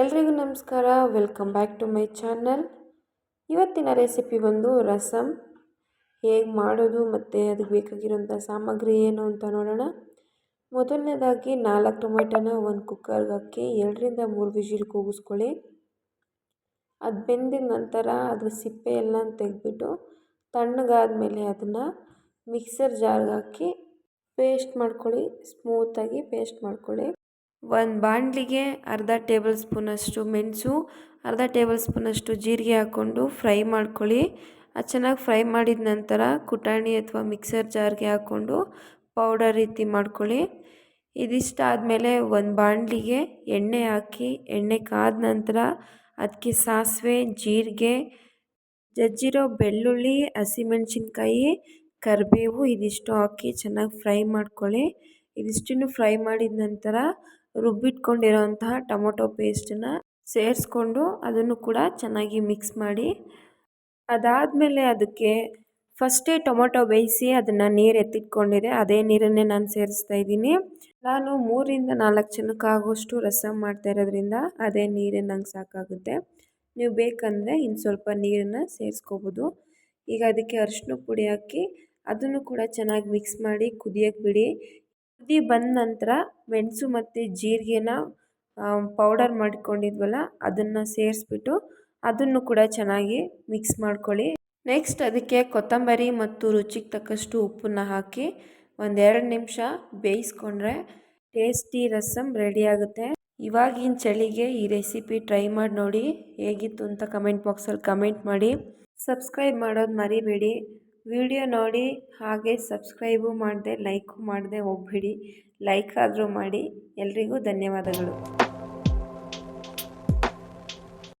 ಎಲ್ರಿಗೂ ನಮಸ್ಕಾರ. Welcome back to my channel ಇವತ್ತಿನ ರೆಸಿಪಿ ಬಂದು ರಸಮ್ ಹೇಗೆ ಮಾಡೋದು ಮತ್ತು ಅದಕ್ಕೆ ಬೇಕಾಗಿರೋಂಥ ಸಾಮಗ್ರಿ ಏನು ಅಂತ ನೋಡೋಣ. ಮೊದಲನೇದಾಗಿ ನಾಲ್ಕು ಟೊಮೆಟೊನ ಒಂದು ಕುಕ್ಕರ್ಗೆ ಹಾಕಿ ಎರಡರಿಂದ ಮೂರು ವಿಜಿಲ್ ಕೂಗಿಸ್ಕೊಳ್ಳಿ. ಅದು ಬೆಂದಿದ ನಂತರ ಅದ್ರ ಸಿಪ್ಪೆ ಎಲ್ಲ ತೆಗೆದ್ಬಿಟ್ಟು ತಣ್ಣಗಾದ್ಮೇಲೆ ಅದನ್ನು ಮಿಕ್ಸರ್ ಜಾರ್ಗೆ ಹಾಕಿ ಪೇಸ್ಟ್ ಮಾಡ್ಕೊಳ್ಳಿ. ಸ್ಮೂತಾಗಿ ಪೇಸ್ಟ್ ಮಾಡ್ಕೊಳ್ಳಿ. ಒಂದು ಬಾಣಲಿಗೆ ಅರ್ಧ ಟೇಬಲ್ ಸ್ಪೂನಷ್ಟು ಮೆಣಸು, ಅರ್ಧ ಟೇಬಲ್ ಸ್ಪೂನಷ್ಟು ಜೀರಿಗೆ ಹಾಕ್ಕೊಂಡು ಫ್ರೈ ಮಾಡ್ಕೊಳ್ಳಿ. ಅದು ಚೆನ್ನಾಗಿ ಫ್ರೈ ಮಾಡಿದ ನಂತರ ಕುಟಾಣಿ ಅಥವಾ ಮಿಕ್ಸರ್ ಜಾರ್ಗೆ ಹಾಕ್ಕೊಂಡು ಪೌಡರ್ ರೀತಿ ಮಾಡ್ಕೊಳ್ಳಿ. ಇದಿಷ್ಟಾದಮೇಲೆ ಒಂದು ಬಾಣಲಿಗೆ ಎಣ್ಣೆ ಹಾಕಿ, ಎಣ್ಣೆ ಕಾದ ನಂತರ ಅದಕ್ಕೆ ಸಾಸಿವೆ, ಜೀರಿಗೆ, ಜಜ್ಜಿರೋ ಬೆಳ್ಳುಳ್ಳಿ, ಹಸಿಮೆಣ್ಸಿನ್ಕಾಯಿ, ಕರಿಬೇವು ಇದಿಷ್ಟು ಹಾಕಿ ಚೆನ್ನಾಗಿ ಫ್ರೈ ಮಾಡ್ಕೊಳ್ಳಿ. ಇದಿಷ್ಟನ್ನು ಫ್ರೈ ಮಾಡಿದ ನಂತರ ರುಬ್ಬಿಟ್ಕೊಂಡಿರೋಂತಹ ಟೊಮೊಟೊ ಪೇಸ್ಟನ್ನ ಸೇರಿಸ್ಕೊಂಡು ಅದನ್ನು ಕೂಡ ಚೆನ್ನಾಗಿ ಮಿಕ್ಸ್ ಮಾಡಿ. ಅದಾದಮೇಲೆ ಅದಕ್ಕೆ ಫಸ್ಟೇ ಟೊಮೊಟೊ ಬೇಯಿಸಿ ಅದನ್ನು ನೀರು ಎತ್ತಿಟ್ಕೊಂಡಿದೆ. ಅದೇ ನೀರನ್ನೇ ನಾನು ಸೇರಿಸ್ತಾ ಇದ್ದೀನಿ. ನಾನು ಮೂರಿಂದ ನಾಲ್ಕು ಜನಕ್ಕಾಗುವಷ್ಟು ರಸಮ್ ಮಾಡ್ತಾ ಇರೋದ್ರಿಂದ ಅದೇ ನೀರೇ ನಂಗೆ ಸಾಕಾಗುತ್ತೆ. ನೀವು ಬೇಕಂದರೆ ಇನ್ನು ಸ್ವಲ್ಪ ನೀರನ್ನು ಸೇರಿಸ್ಕೋಬೋದು. ಈಗ ಅದಕ್ಕೆ ಅರಿಶಿನ ಪುಡಿ ಹಾಕಿ ಅದನ್ನು ಕೂಡ ಚೆನ್ನಾಗಿ ಮಿಕ್ಸ್ ಮಾಡಿ ಕುದಿಯೋಕ್ಕೆ ಬಿಡಿ. ಕುದಿ ಬಂದ ನಂತರ ಮೆಣಸು ಮತ್ತು ಜೀರಿಗೆನ ಪೌಡರ್ ಮಾಡ್ಕೊಂಡಿದ್ವಲ್ಲ, ಅದನ್ನು ಸೇರಿಸ್ಬಿಟ್ಟು ಅದನ್ನು ಕೂಡ ಚೆನ್ನಾಗಿ ಮಿಕ್ಸ್ ಮಾಡ್ಕೊಳ್ಳಿ. ನೆಕ್ಸ್ಟ್ ಅದಕ್ಕೆ ಕೊತ್ತಂಬರಿ ಮತ್ತು ರುಚಿಗೆ ತಕ್ಕಷ್ಟು ಉಪ್ಪನ್ನು ಹಾಕಿ ಒಂದೆರಡು ನಿಮಿಷ ಬೇಯಿಸ್ಕೊಂಡ್ರೆ ಟೇಸ್ಟಿ ರಸಮ್ ರೆಡಿ ಆಗುತ್ತೆ. ಇವಾಗಿನ ಚಳಿಗೆ ಈ ರೆಸಿಪಿ ಟ್ರೈ ಮಾಡಿ ನೋಡಿ ಹೇಗಿತ್ತು ಅಂತ ಕಮೆಂಟ್ ಬಾಕ್ಸಲ್ಲಿ ಕಮೆಂಟ್ ಮಾಡಿ. ಸಬ್ಸ್ಕ್ರೈಬ್ ಮಾಡೋದು ಮರಿಬೇಡಿ. ವಿಡಿಯೋ ನೋಡಿ ಹಾಗೆ ಸಬ್ಸ್ಕ್ರೈಬು ಮಾಡಿದೆ ಲೈಕು ಮಾಡಿದೆ ಹೋಗ್ಬೇಡಿ. ಲೈಕ್ ಆದರೂ ಮಾಡಿ. ಎಲ್ಲರಿಗೂ ಧನ್ಯವಾದಗಳು.